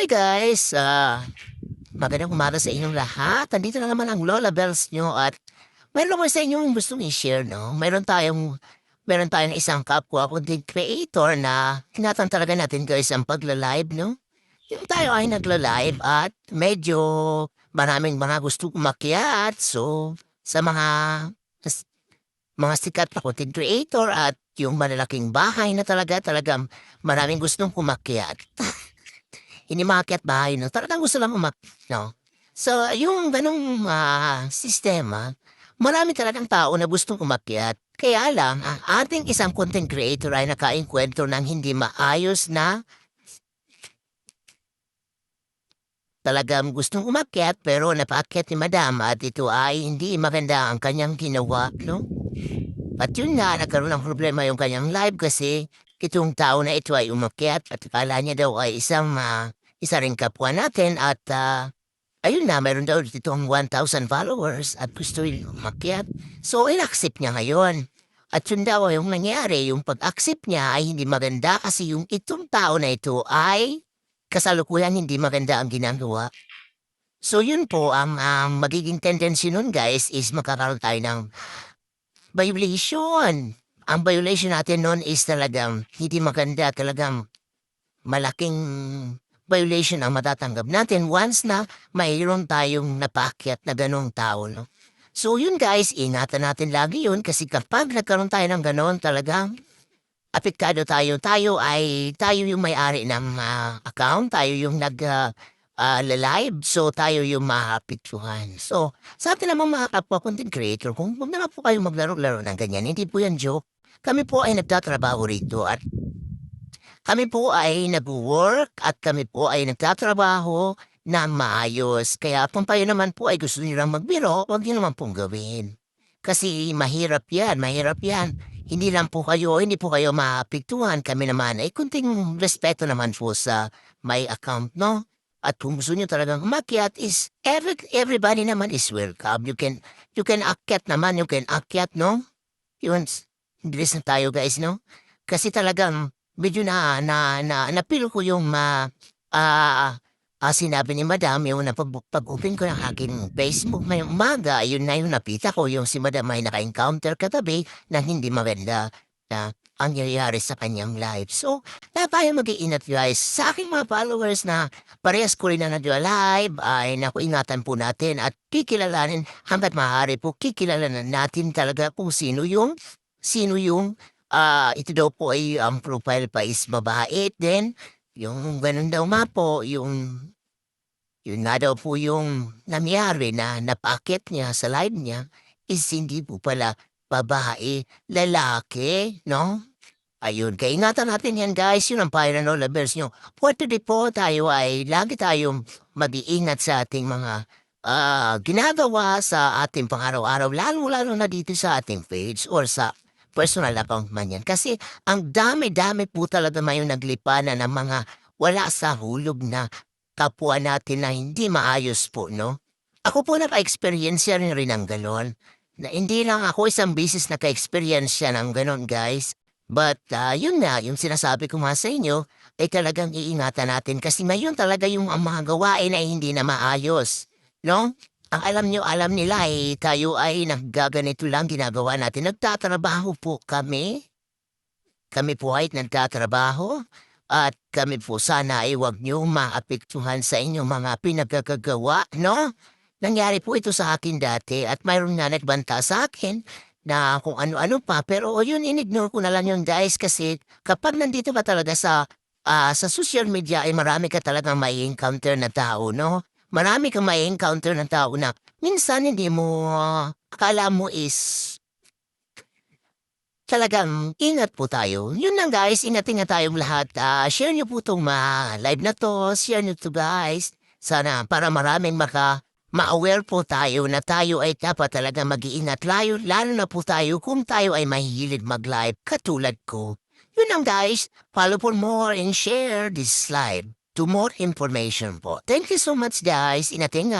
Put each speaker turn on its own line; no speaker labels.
Hi guys! Ah, magandang umaga sa inyong lahat. Nandito na naman ang Lola Bells nyo at mayroon ko sa inyong gustong i-share, no? Mayroon tayong, mayroon tayong isang kapwa content creator na tinatan talaga natin guys ang pagla-live, no? Yung tayo ay nagla-live at medyo maraming mga gusto umakyat. So, sa mga mga sikat na content creator at yung malalaking bahay na talaga, talagang maraming gustong umakyat. Hindi maakyat bahay, no? Talagang gusto lang umak, no? So, yung ganong ah, sistema, marami talagang tao na gustong umakyat. Kaya lang, ang ating isang content creator ay nakainkwento ng hindi maayos na talagang gustong umakyat pero napaakyat ni madam at ito ay hindi maganda ang kanyang ginawa, no? At yun nga, nagkaroon ng problema yung kanyang live kasi itong tao na ito ay umakyat at akala niya daw ay isang ah, isa rin kapwa natin at ah, ayun na, mayroon daw dito ang 1,000 followers at gusto rin umakyat. So, in-accept niya ngayon. At yun daw yung nangyari, yung pag-accept niya ay hindi maganda kasi yung itong tao na ito ay kasalukuyan hindi maganda ang ginagawa. So yun po, ang ang magiging tendency nun guys is magkakaroon tayo ng violation. Ang violation natin nun is talagang hindi maganda, talagang malaking violation ang matatanggap natin once na mayroon tayong napakyat na ganong tao. No? So yun guys, ingatan natin lagi yun kasi kapag nagkaroon tayo ng ganon talagang apektado tayo. Tayo ay, tayo yung may-ari ng ah, account, tayo yung nag ah, ah, live, so tayo yung mahapituhan. So, sa atin naman mga kapwa content creator, kung huwag naman po kayo maglaro-laro ng ganyan, hindi po yan joke. Kami po ay nagtatrabaho rito at kami po ay nag-work at kami po ay nagtatrabaho na maayos. Kaya kung tayo naman po ay gusto nilang magbiro, huwag niyo naman pong gawin. Kasi mahirap yan, mahirap yan. Hindi lang po kayo, hindi po kayo maapektuhan. Kami naman ay kunting respeto naman po sa my account, no? At kung gusto nyo talagang umakyat is every, everybody naman is welcome. You can you can akyat naman, you can akyat, no? Yun, bilis na tayo guys, no? Kasi talagang medyo na, na, na, napil ko yung ma, ah, ah, sinabi ni madam, yung na pag, pag-open ko ng aking Facebook ngayong umaga, yun na yung napita ko, yung si madam ay naka-encounter katabi na hindi maganda na ang nangyayari sa kanyang live. So, na tayo mag-iingat guys. Sa aking mga followers na parehas ko rin na nag-live, ay naku, ingatan po natin at kikilalanin hanggat maaari po, kikilalanin natin talaga kung sino yung, sino yung, ah, ito daw po ay ang profile pa is babae. Then, yung ganun daw ma po, yung, yun nga daw po yung nangyari na napakit niya sa live niya is hindi po pala babae, lalaki, no? Ayun, kaingatan natin yan guys, yun ang Lola Bears nyo. For today po, tayo ay lagi tayong mag-iingat sa ating mga ah, ginagawa sa ating pang-araw-araw, lalo-lalo na dito sa ating page or sa personal account man yan. Kasi ang dami-dami po talaga mayong naglipanan ng mga wala sa hulog na kapwa natin na hindi maayos po, no? Ako po naka-experience rin rin ng ganon. Na hindi lang ako isang bisis naka-experience ng ganon, guys. But ah, yun nga, yung sinasabi ko nga sa inyo, ay talagang iingatan natin kasi ngayon talaga yung mga gawain ay hindi na maayos. No? Ang alam nyo, alam nila ay tayo ay naggaganito lang ginagawa natin. Nagtatrabaho po kami. Kami po ay nagtatrabaho. At kami po sana ay huwag nyo maapektuhan sa inyong mga pinagkagagawa, no? Nangyari po ito sa akin dati at mayroon nga nagbanta sa akin na kung ano-ano pa. Pero yun, inignore ko na lang yun guys kasi kapag nandito ka talaga sa ah, sa social media ay marami ka talagang may encounter na tao, no? Marami kang may encounter na tao na minsan hindi mo ah, akala mo is talagang ingat po tayo. Yun lang guys, ingat-ingat tayong lahat. Ah, share nyo po itong mga live na to. Share nyo to guys. Sana para maraming maka ma-aware po tayo na tayo ay dapat talaga mag-iingat layo, lalo na po tayo kung tayo ay mahilig mag-live katulad ko. Yun lang guys, follow for more and share this live to more information po. Thank you so much guys, inatinga.